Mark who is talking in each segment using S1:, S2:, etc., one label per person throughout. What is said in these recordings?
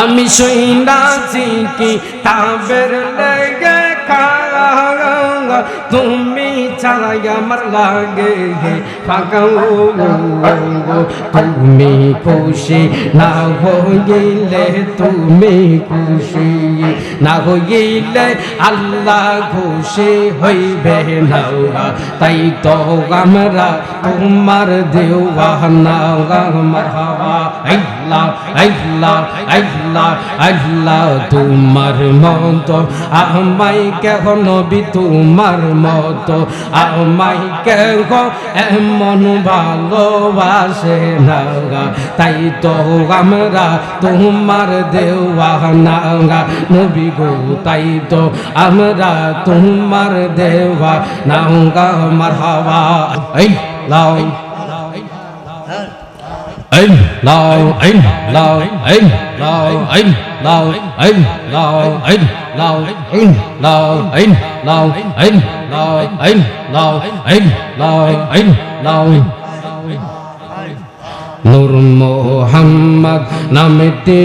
S1: আমি শুনাছি কি তাবের লেগে তুমি ছাড়াই আমার লাগে হে তুমি খুশি না হইলে তুমি খুশি। না হইলে আল্লাহ খুশি হইবে না তাই তো আমরা তোমার দেওয়া না আমার হাওয়া। তোমার মতো। আমাই কেহ নবী, তোমার মতো। আমাই কেহ এমন ভালোবাসে না তাই তো আমরা তোমার দেওয়া না নবী গো, তাই তো আমরা তোমার দেওয়া না আমার হাওয়া এই লাও anh lao anh lao anh lao anh lao anh lao anh lao anh lao anh lao anh lao anh lao anh lao anh lao anh নূর মোহাম্মদ, নামটি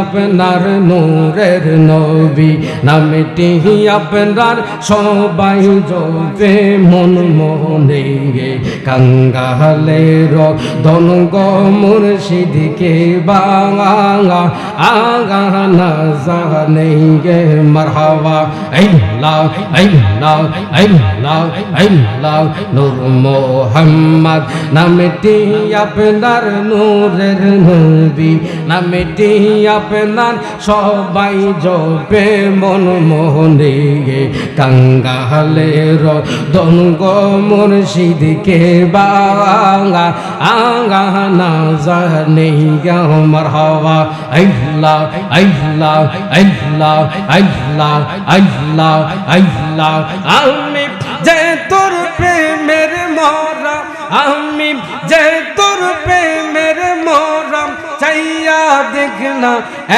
S1: আপনার নূরের নবী, নামটি আপনার সবাই জপে মন মনে গে। কাঙ্গালের দন গো মুর্শিদকে বাঙা আগা না জানে গে মারহাবা। এই লাও এই লাও নূর মোহাম্মদ, নামটি আপনার নূরের নবী নামটি আপনার সবাই জপে মন মোহনে কাঙ্গালের দনগ মুর্শিদকে বাঙা আঙ্গা না জানে আমার হওয়া। আল্লাহ আল্লাহ আল্লাহ আল্লাহ আল্লাহ আল্লাহ। আমি যে তোর প্রেমের মরা, আমি যে তোর মরাম চাইয়া দেখ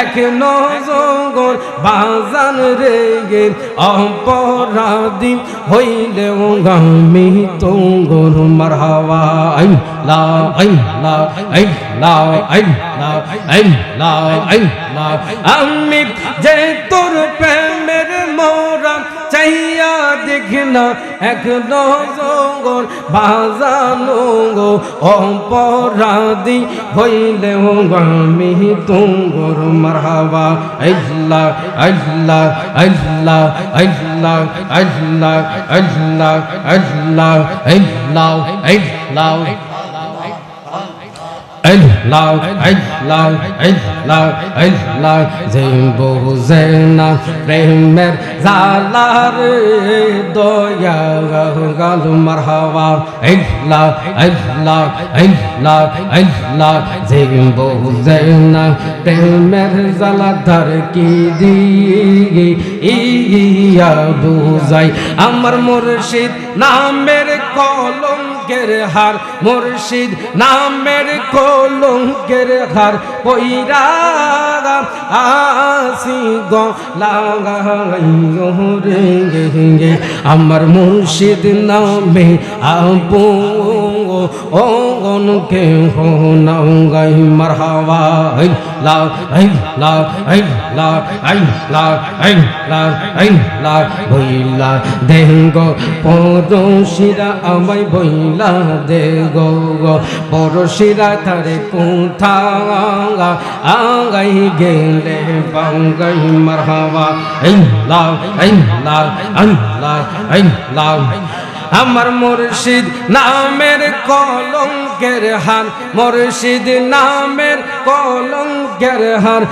S1: এক নজর, বাজান রে গে অপরাধী হইলেও গামি তোর মারহাওয়া আই, লা আই লা আই লা আই লা আই লা আই। লা আমি যে তোর প্রেমের চাইয়া দেখ না এক নজর বাজানো গো অপরাধী হইলে আমি তুঙ্গর মারহাবা। আল্লাহ আল্লাহ আল্লাহ আল্লাহ আল্লাহ আল্লাহ আল্লাহ আল্লাহ আল্লাহ। লাউ আইল লাউ আইল লাউ আইল লাউ যেই বোঝে না প্রেমের জালার দয়া গাল মারহাবা আইল লাউ আইল লাউ আইল লাউ আইল লাউ যেই বোঝে না প্রেমের জালা ধর কি দিয়ে ইয়া বুঝাই আমার মুর্শিদ নামের কলম কলঙ্কের হার মুর্শিদ নামের কলঙ্কের হার পইরা আসি গো। আমার মুর্শিদ নামে আবু ओ उनके हो नई मरहवा ला ला ला ला ला भैला दे গো পড়শিরা আমায় বইলা দে গো গো পড়শিরা তারে কোথা আগাই গেলে বাঙ্গাই মারহাবা এই লাউ এই লাউ এই লাউ এই লাউ আমার মুর্শিদ নামের কলঙ্কের হার। মুর্শিদ নামের কলঙ্কের হার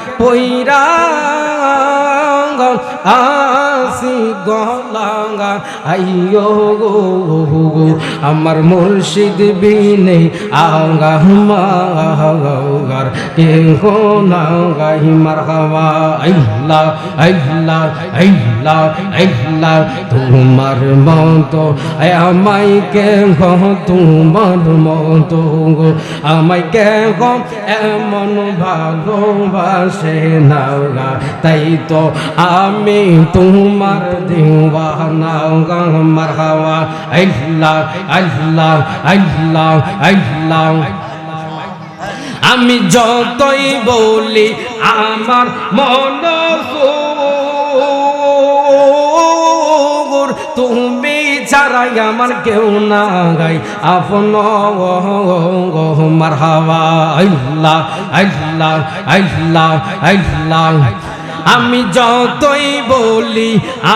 S1: আসি গলাঙ্গা আইয়ো গো, আমার মুর্শিদ বিনে আঙ্গা মাগার কে হো না গাই মারহাবা আল্লাহ আল্লাহ আল্লাহ আল্লাহ তোমার মতো আমাই কে গো তোমার মতো গো। আমাই কে গো এমন ভালোবাসে না তাই তো আমি তোমার দিওয়ানা গা মারহাবা, আল্লাহ আল্লাহ আল্লাহ আল্লাহ।
S2: আমি যতই বলি, আমার মন তুমি ছাড়াই আমার কেউ না গাই আপন মারহাবা আল্লাহ আল্লাহ আল্লাহ আল্লাহ। আমি যতই বলি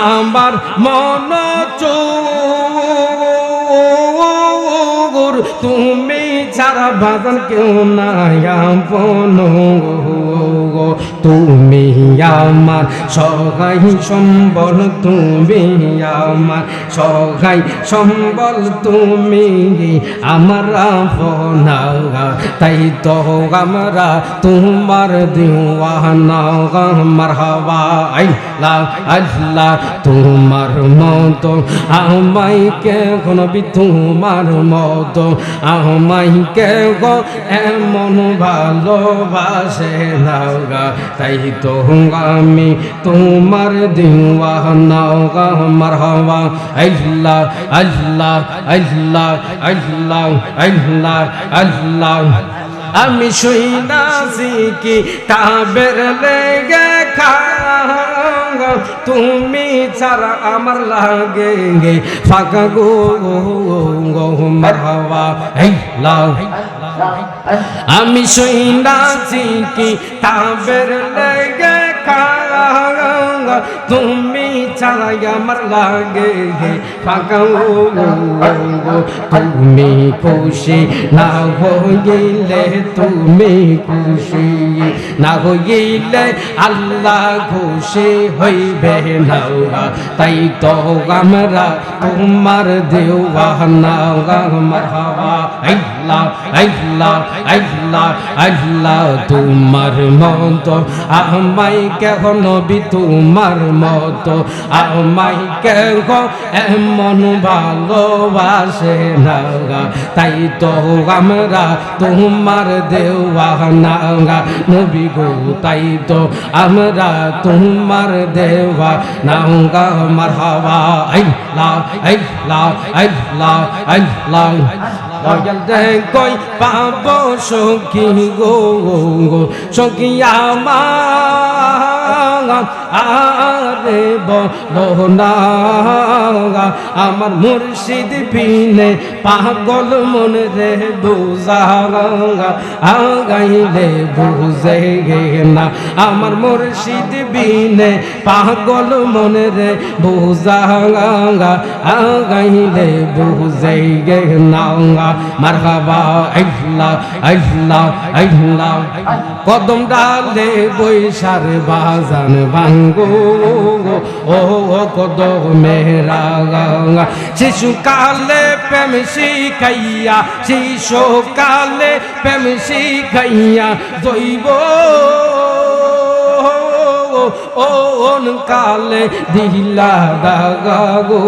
S2: আমার মন চোর। তুমি ছাড়া বাদন কেউ না আপন তুমি আমার সহায় সম্বল, তুমি আমার সহায় সম্বল, তুমি আমার আপনা তাই তো আমরা তোমার দিওয়ানা। মারহাবা, আল্লাহ আল্লাহ, তোমার মতো। আমাই কে নবী তোমার মতো। আমাই কে গো এমন ভালোবাসে না। গা তাই তো আমি তোমার দিওয়ানা মারহাবা আল্লাহ আল্লাহ আল্লাহ আল্লাহ আল্লাহ আল্লাহ। আমি শুই কি তাবের লেগে খা তুমি ছাড়া আমার লাগে গে ফাঁকা গো গো মারহাবা লাও আমি না কি লেগে তুমি আমার তুমি খুশি না হইলে তুমি খুশি না হইলে আল্লাহ খুশি হইবে না তাই তো আমরা তোমার দেওয়া না মারহাবা আল্লাহ আল্লাহ তোমার মতো। আমাই কেন বি তোমার মতো। আমাই কেন এমন ভালোবাসে না তাই তো আমরা তোমার দেওয়া না নবী গো, তাই তো আমরা তোমার দেওয়া না মারহাবা আল্লাহ আল্লাহ দয়াল রে কই পাব সখী গো গো, সখী আমার। আরে বলো আমার মুর্শিদ বিনে পাগল মন রে বুঝা আগাইলে বুঝে গে না। আমার মুর্শিদ বিনে পাগল মন রে বুঝা আগাইলে বুঝে গে না। মারহাবা, আল্লাহ আল্লাহ আল্লাহ। কদম ডালে বৈশার বাজান ভাঙ্গো ও কদম মেরা শিশু কালে প্রেম শিখাইয়া, শিশু কালে প্রেম শিখাইয়া দইব ওন কালে দিলা দাগা গো।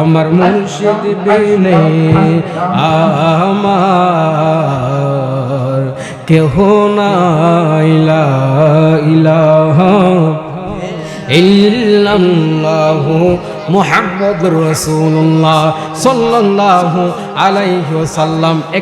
S2: আমার মুর্শিদ বিনে, আমার কেহ নাইলা ইলাহা ইল্লাল্লাহু মুহাম্মাদুর রাসূলুল্লাহ সাল্লাল্লাহু আলাইহি